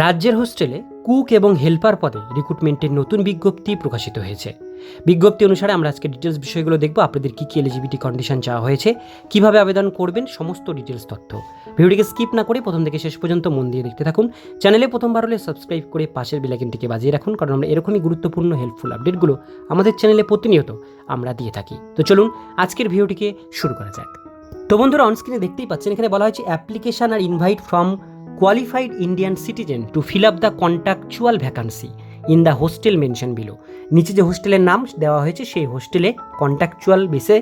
রাজ্যের হোস্টেলে কুক এবং হেল্পার পদে রিক্রুটমেন্টের নতুন বিজ্ঞপ্তি প্রকাশিত হয়েছে। বিজ্ঞপ্তি অনুসারে আমরা আজকে ডিটেলস বিষয়গুলো দেখব, আপনাদের কী কী এলিজিবিলিটি কন্ডিশন চাওয়া হয়েছে, কীভাবে আবেদন করবেন, সমস্ত ডিটেলস তথ্য। ভিডিওটিকে স্কিপ না করে প্রথম থেকে শেষ পর্যন্ত মন দিয়ে দেখতে থাকুন। চ্যানেলে প্রথমবার হলে সাবস্ক্রাইব করে পাশের বেলাইকনটিকে বাজিয়ে রাখুন, কারণ আমরা এরকমই গুরুত্বপূর্ণ হেল্পফুল আপডেটগুলো আমাদের চ্যানেলে প্রতিনিয়ত আমরা দিয়ে থাকি। তো চলুন, আজকের ভিডিওটিকে শুরু করা যাক। তো বন্ধুরা অনস্ক্রিনে দেখতেই পাচ্ছেন, এখানে বলা হয়েছে application R invite from qualified Indian citizen to fill up the contractual vacancy in the hostel mention below নিচে যে হোস্টেলের নাম দেওয়া হয়েছে, সেই হোস্টেলে কন্ট্রাকচুয়াল বেসে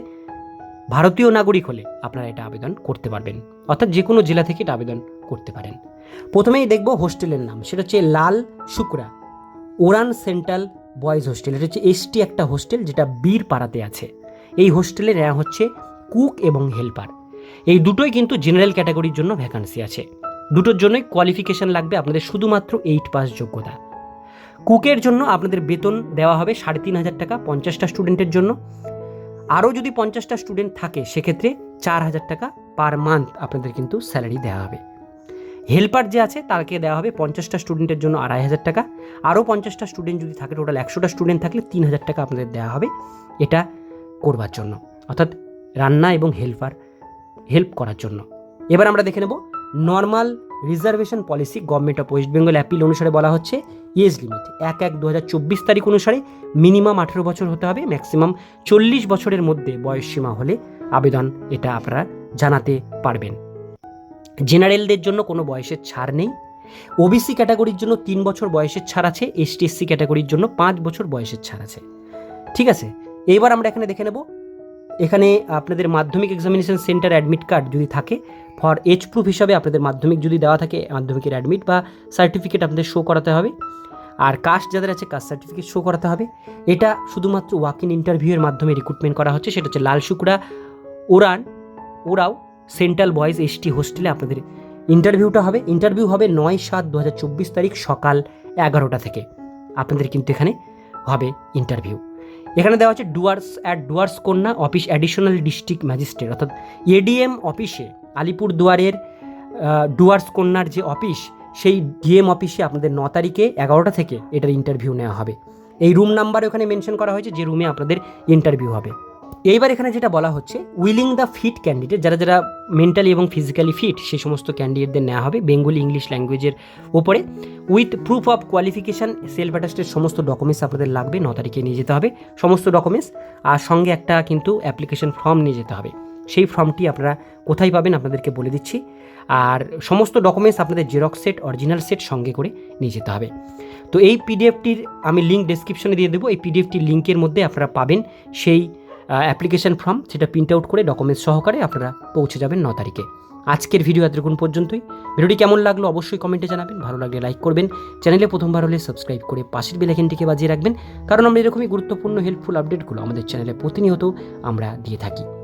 ভারতীয় নাগরিক হলে আপনারা এটা আবেদন করতে পারবেন। অর্থাৎ যে কোনো জেলা থেকে এটা আবেদন করতে পারেন। প্রথমেই দেখব হোস্টেলের নাম, সেটা হচ্ছে Lal Shukra, Oraon central boys hostel এটা হচ্ছে এসটি একটা হোস্টেল যেটা বীর পাড়াতে আছে। এই হোস্টেলে নেওয়া হচ্ছে কুক এবং হেল্পার। এই দুটোই কিন্তু জেনারেল ক্যাটাগরির জন্য ভ্যাকান্সি আছে। দুটোর জন্যই কোয়ালিফিকেশন লাগবে আপনাদের শুধুমাত্র এইট পাস যোগ্যতা। কুকের জন্য আপনাদের বেতন দেওয়া হবে সাড়ে তিন হাজার টাকা পঞ্চাশটা স্টুডেন্টের জন্য। আরও যদি পঞ্চাশটা স্টুডেন্ট থাকে, সেক্ষেত্রে চার হাজার টাকা পার মান্থ আপনাদের কিন্তু স্যালারি দেওয়া হবে। হেল্পার যে আছে, তাকে দেওয়া হবে পঞ্চাশটা স্টুডেন্টের জন্য আড়াই হাজার টাকা। আরও পঞ্চাশটা স্টুডেন্ট যদি থাকে টোটাল একশোটা স্টুডেন্ট থাকলে তিন হাজার টাকা আপনাদের দেওয়া হবে এটা করবার জন্য। অর্থাৎ রান্না এবং হেল্পার হেল্প করার জন্য। এবার আমরা দেখে নেব normal reservation policy government of West Bengal appeal অনুসারে বলা হচ্ছে এজ লিমিট। এক এক দু তারিখ অনুসারে মিনিমাম আঠেরো বছর হতে হবে, ম্যাক্সিমাম চল্লিশ বছরের মধ্যে বয়সসীমা হলে আবেদন, এটা আপনারা জানাতে পারবেন। জেনারেলদের জন্য কোনো বয়সের ছাড় নেই। ওবিসি ক্যাটাগরির জন্য তিন বছর বয়সের ছাড় আছে এসটি এসসি ক্যাটাগরির জন্য পাঁচ বছর বয়সের ছাড় আছে। ঠিক আছে? এইবার আমরা এখানে দেখে নেব এখানে আপনাদের মাধ্যমিক এক্সামিনেশন সেন্টার অ্যাডমিট কার্ড যদি থাকে ফর এজ প্রুফ হিসাবে আপনাদের মাধ্যমিক যদি দেওয়া থাকে, মাধ্যমিকের অ্যাডমিট বা সার্টিফিকেট আপনাদের শো করাতে হবে। আর কাস্ট যাদের আছে কাস্ট সার্টিফিকেট শো করাতে হবে। এটা শুধুমাত্র ওয়াক ইন ইন্টারভিউয়ের মাধ্যমে রিক্রুটমেন্ট করা হচ্ছে, সেটা হচ্ছে লাল শুক্রা ওরান, ওরাও সেন্ট্রাল বয়েজ এসটি হোস্টেলে আপনাদের ইন্টারভিউটা হবে। ইন্টারভিউ হবে নয় সাত দু তারিখ সকাল এগারোটা থেকে। আপনাদের কিন্তু এখানে হবে ইন্টারভিউ এখানে দেওয়া আছে Duars at Duars Kanya office additional district magistrate অর্থাৎ এডিএম অফিসে আলিপুর দুয়ারের ডুয়ার্স কন্যার যে অফিস, সেই ডিএম অফিসে আপনাদের ন তারিখে এগারোটা থেকে এটার ইন্টারভিউ নেওয়া হবে। এই রুম নাম্বার ওখানে মেনশন করা হয়েছে যে রুমে আপনাদের ইন্টারভিউ হবে। এইবার এখানে যেটা বলা হচ্ছে উইলিং দ্য ফিট ক্যান্ডিডেট যারা যারা মেন্টালি এবং ফিজিক্যালি ফিট সেই সমস্ত ক্যান্ডিডেটদের নেওয়া হবে বেঙ্গলি ইংলিশ ল্যাঙ্গুয়েজের ওপরে with proof of qualification self অ্যাটাস্টের সমস্ত ডকুমেন্টস আপনাদের লাগবে, ন তারিখে নিয়ে যেতে হবে সমস্ত ডকুমেন্টস আর সঙ্গে একটা কিন্তু অ্যাপ্লিকেশন ফর্ম নিয়ে যেতে হবে। সেই ফর্মটি আপনারা কোথায় পাবেন আপনাদেরকে বলে দিচ্ছি। আর সমস্ত ডকুমেন্টস আপনাদের জেরক্স সেট অরিজিনাল সেট সঙ্গে করে নিয়ে যেতে হবে। তো এই পিডিএফটির আমি লিঙ্ক ডেসক্রিপশনে দিয়ে দেবো। এই পিডিএফটির লিঙ্কের মধ্যে আপনারা পাবেন সেই অ্যাপ্লিকেশন ফর্ম সেটা প্রিন্ট আউট করে ডকুমেন্টস সহকারে আপনারা পৌঁছে যাবেন ন তারিখে। আজকের ভিডিও এতক্ষণ পর্যন্তই। ভিডিওটি কেমন লাগল অবশ্যই কমেন্টে জানাবেন। ভালো লাগলে লাইক করবেন। চ্যানেলে প্রথমবার হলে সাবস্ক্রাইব করে পাশের বেলাইকেনটিকে বাজিয়ে রাখবেন। কারণ আমরা এরকমই গুরুত্বপূর্ণ হেল্পফুল আপডেটগুলো আমাদের চ্যানেলে প্রতিনিয়ত আমরা দিয়ে থাকি।